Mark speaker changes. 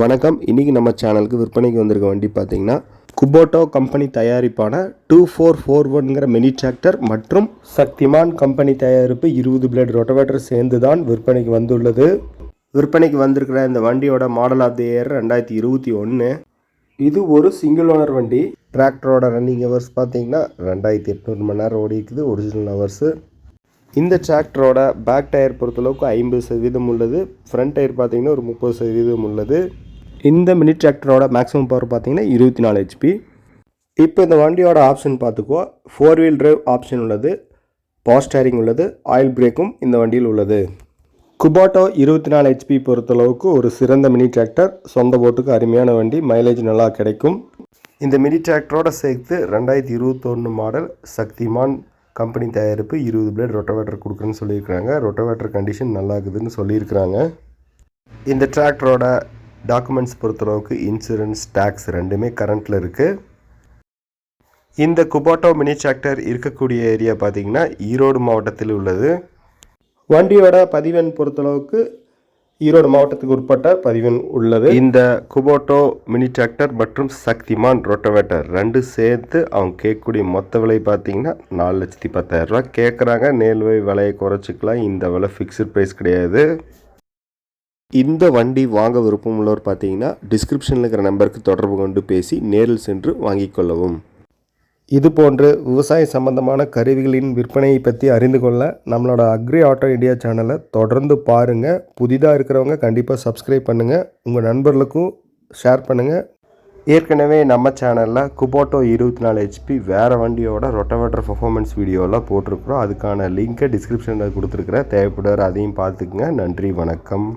Speaker 1: வணக்கம். இன்றைக்கி நம்ம சேனலுக்கு விற்பனைக்கு வந்திருக்க வண்டி பார்த்தீங்கன்னா குபோட்டோ கம்பெனி தயாரிப்பான டூ ஃபோர் ஃபோர் ஒன்ங்கிற மினி டிராக்டர் மற்றும் சக்திமான் கம்பெனி தயாரிப்பு இருபது பிளேட் ரொட்டவேட்டர் சேர்ந்து தான் விற்பனைக்கு வந்துள்ளது. விற்பனைக்கு வந்திருக்கிற இந்த வண்டியோட மாடல் ஆஃப் தி இயர் ரெண்டாயிரத்தி இருபத்தி ஒன்று இது ஒரு சிங்கிள் ஓனர் வண்டி. டிராக்டரோட ரன்னிங் ஹவர்ஸ் பார்த்தீங்கன்னா ரெண்டாயிரத்தி எட்நூறு மணி நேரம் ஓடி இருக்குது ஒரிஜினல் ஹவர்ஸு இந்த டிராக்டரோட பேக் டயர் பொறுத்தளவுக்கு ஐம்பது சதவீதம் உள்ளது. ஃப்ரண்ட் டயர் பார்த்தீங்கன்னா ஒரு முப்பது சதவீதம் உள்ளது. இந்த மினி டிராக்டரோட மேக்ஸிமம் பவர் பார்த்தீங்கன்னா இருபத்தி நாலு ஹெச்பி இப்போ இந்த வண்டியோட ஆப்ஷன் பார்த்துக்கோ. ஃபோர் வீல் டிரைவ் ஆப்ஷன் உள்ளது. பவர் ஸ்டேரிங் உள்ளது. ஆயில் பிரேக்கும் இந்த வண்டியில் உள்ளது. குபாட்டோ இருபத்தி நாலு ஹெச்பி பொறுத்தளவுக்கு ஒரு சிறந்த மினி டிராக்டர் சொந்த போட்டுக்கு அருமையான வண்டி. மைலேஜ் நல்லா கிடைக்கும். இந்த மினி டிராக்டரோட சேர்த்து ரெண்டாயிரத்தி இருபத்தொன்று மாடல் சக்திமான் கம்பெனி தயாரிப்பு இருபது பிளேட் ரொட்டவேட்டர் கொடுக்குறேன்னு சொல்லியிருக்கிறாங்க. ரொட்டவேட்டர் கண்டிஷன் நல்லா இருக்குதுன்னு சொல்லியிருக்கிறாங்க. இந்த டிராக்டரோட டாக்குமெண்ட்ஸ் பொறுத்தளவுக்கு இன்சூரன்ஸ் டேக்ஸ் ரெண்டுமே கரண்ட்டில் இருக்குது இந்த குபாட்டோ மினி டிராக்டர் இருக்கக்கூடிய ஏரியா பார்த்தீங்கன்னா ஈரோடு மாவட்டத்தில் உள்ளது. வண்டியோட பதிவெண் பொறுத்தளவுக்கு ஈரோடு மாவட்டத்துக்கு உட்பட்ட பதிவெண் உள்ளது. இந்த குபோட்டோ மினி டிராக்டர் மற்றும் சக்திமான் ரோட்டோவேட்டர் ரெண்டு சேர்த்து அவங்க கேட்கக்கூடிய மொத்த விலை பார்த்தீங்கன்னா நாலு லட்சத்தி பத்தாயிரம் கேட்குறாங்க நேல்வை விலையை குறைச்சிக்கலாம் இந்த விலை ஃபிக்ஸ்டு ப்ரைஸ் கிடையாது. இந்த வண்டி வாங்க விருப்பம் உள்ளவர் பார்த்தீங்கன்னா டிஸ்கிரிப்ஷனில் இருக்கிற நம்பருக்கு தொடர்பு கொண்டு பேசி நேரில் சென்று வாங்கிக் கொள்ளவும். இது போன்று விவசாய சம்பந்தமான கருவிகளின் விற்பனையை பற்றி அறிந்து கொள்ள நம்மளோட அக்ரி ஆட்டோ இந்தியா சேனலை தொடர்ந்து பாருங்கள் புதிதாக இருக்கிறவங்க கண்டிப்பாக சப்ஸ்கிரைப் பண்ணுங்கள் உங்கள் நண்பர்களுக்கும் ஷேர் பண்ணுங்கள் ஏற்கனவே நம்ம சேனலில் குபோட்டோ இருபத்தி நாலு ஹெச்பி வேறு வண்டியோட ரொட்டவேட்டர் பர்ஃபார்மன்ஸ் வீடியோலாம் போட்டிருக்கிறோம். அதுக்கான லிங்க்கை டிஸ்கிரிப்ஷனில் கொடுத்துருக்குறேன். தேவைப்படுற அதையும் பார்த்துக்குங்க. நன்றி வணக்கம்.